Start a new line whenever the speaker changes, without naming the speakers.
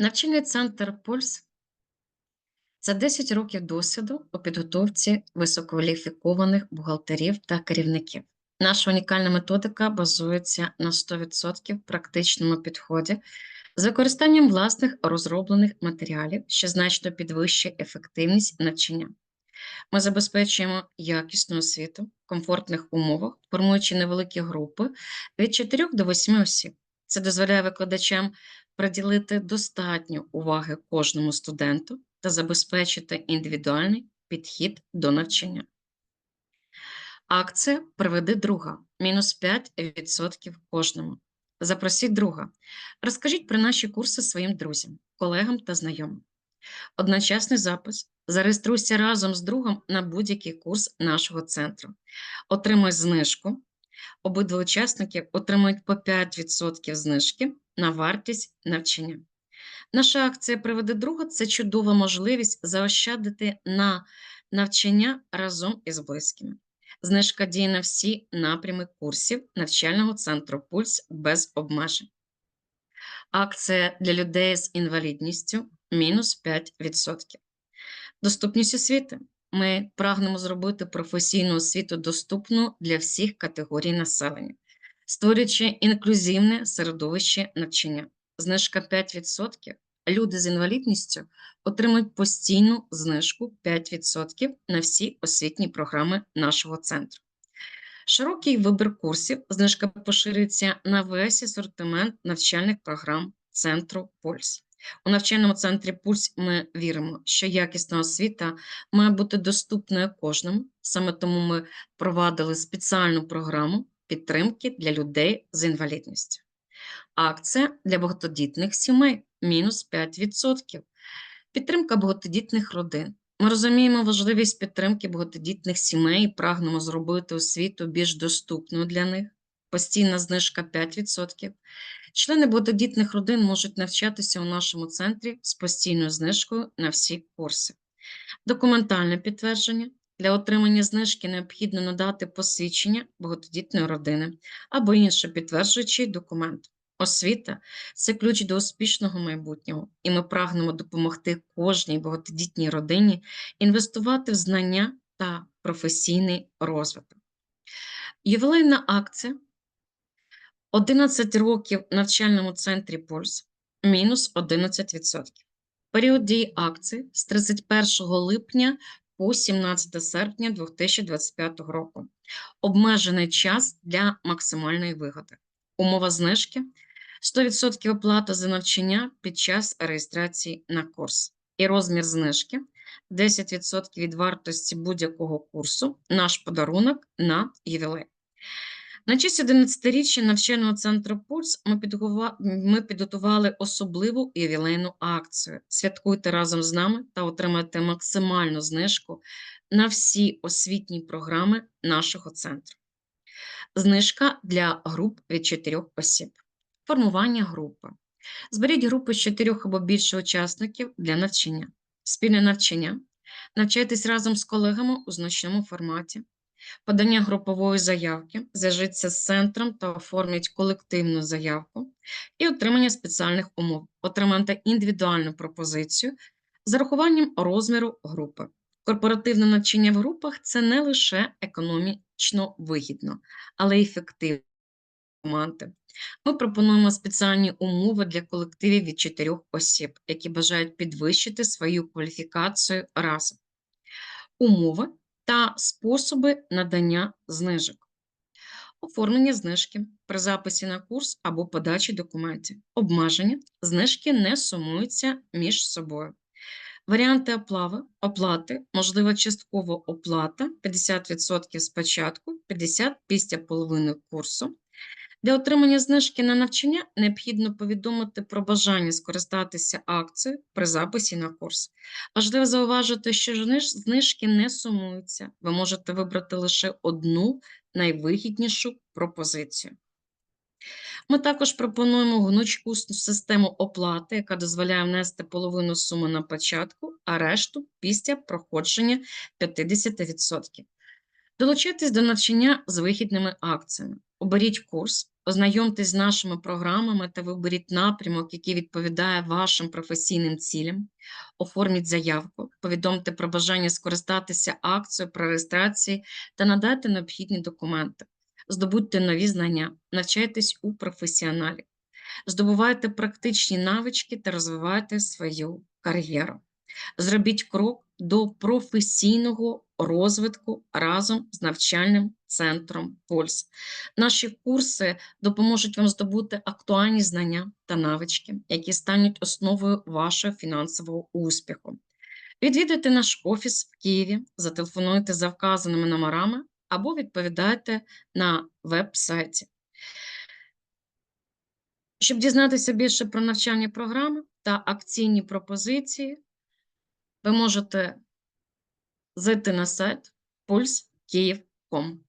Навчальний центр Пульс це 10 років досвіду у підготовці висококваліфікованих бухгалтерів та керівників. Наша унікальна методика базується на 100% практичному підході з використанням власних розроблених матеріалів, що значно підвищує ефективність навчання. Ми забезпечуємо якісну освіту в комфортних умовах, формуючи невеликі групи від 4 до 8 осіб. Це дозволяє викладачам приділити достатньо уваги кожному студенту та забезпечити індивідуальний підхід до навчання. Акція Приведи друга мінус 5% кожному. Запросіть друга. Розкажіть про наші курси своїм друзям, колегам та знайомим. Одночасний запис. Зареєструйся разом з другом на будь-який курс нашого центру. Отримай знижку. Обидва учасники отримують по 5% знижки на вартість навчання. Наша акція Приведи друга це чудова можливість заощадити на навчання разом із близькими. Знижка діє на всі напрями курсів навчального центру Пульс без обмежень. Акція для людей з інвалідністю мінус 5%. Доступність освіти. Ми прагнемо зробити професійну освіту доступну для всіх категорій населення, створюючи інклюзивне середовище навчання. Знижка 5%. Люди з інвалідністю отримують постійну знижку 5% на всі освітні програми нашого центру. Широкий вибір курсів, знижка поширюється на весь асортимент навчальних програм центру Пульс. У навчальному центрі Пульс ми віримо, що якісна освіта має бути доступною кожному. Саме тому ми провадили спеціальну програму підтримки для людей з інвалідністю. Акція для багатодітних сімей мінус 5%. Підтримка багатодітних родин. Ми розуміємо важливість підтримки багатодітних сімей і прагнемо зробити освіту більш доступною для них. Постійна знижка 5%. Члени багатодітних родин можуть навчатися у нашому центрі з постійною знижкою на всі курси. Документальне підтвердження. Для отримання знижки необхідно надати посвідчення багатодітної родини або інший підтверджуючий документ. Освіта це ключ до успішного майбутнього, і ми прагнемо допомогти кожній багатодітній родині інвестувати в знання та професійний розвиток. Ювілейна акція 11 років в навчальному центрі Пульс мінус 11%. Період дії акції з 31 липня по 17 серпня 2025 року. Обмежений час для максимальної вигоди. Умова знижки 100% оплата за навчання під час реєстрації на курс. І розмір знижки 10% від вартості будь-якого курсу, наш подарунок на ювілей. На честь 11-річчя навчального центру Пульс ми, ми підготували особливу ювілейну акцію. Святкуйте разом з нами та отримайте максимальну знижку на всі освітні програми нашого центру. Знижка для груп від 4 осіб. Формування групи. Зберіть групи з 4 або більше учасників для навчання. Спільне навчання. Навчайтесь разом з колегами у значному форматі подання групової заявки, зв'яжіться з центром та оформіть колективну заявку і отримання спеціальних умов, отримати індивідуальну пропозицію з урахуванням розміру групи. Корпоративне навчання в групах це не лише економічно вигідно, але й ефективно. Ми пропонуємо спеціальні умови для колективів від чотирьох осіб, які бажають підвищити свою кваліфікацію разом. Умови та способи надання знижок. Оформлення знижки при записі на курс або подачі документів. Обмеження знижки не сумуються між собою. Варіанти оплави, оплати, можлива часткова оплата 50% спочатку, 50% після половини курсу. Для отримання знижки на навчання необхідно повідомити про бажання скористатися акцією при записі на курс. Важливо зауважити, що знижки не сумуються. Ви можете вибрати лише одну найвигіднішу пропозицію. Ми також пропонуємо гнучку систему оплати, яка дозволяє внести половину суми на початку, а решту після проходження 50%. Долучайтесь до навчання з вихідними акціями. Оберіть курс, Ознайомтесь з нашими програмами та виберіть напрямок, який відповідає вашим професійним цілям. Оформіть заявку, повідомте про бажання скористатися акцією про реєстрації та надайте необхідні документи. Здобудьте нові знання, навчайтесь у професіоналів, здобувайте практичні навички та розвивайте свою кар'єру. Зробіть крок до професійного розвитку разом з навчальним центром Пульс. Наші курси допоможуть вам здобути актуальні знання та навички, які стануть основою вашого фінансового успіху. Відвідуйте наш офіс в Києві, зателефонуйте за вказаними номерами або відповідайте на веб-сайті. Щоб дізнатися більше про навчальні програми та акційні пропозиції, ви можете зайти на сайт pulskyiv.com.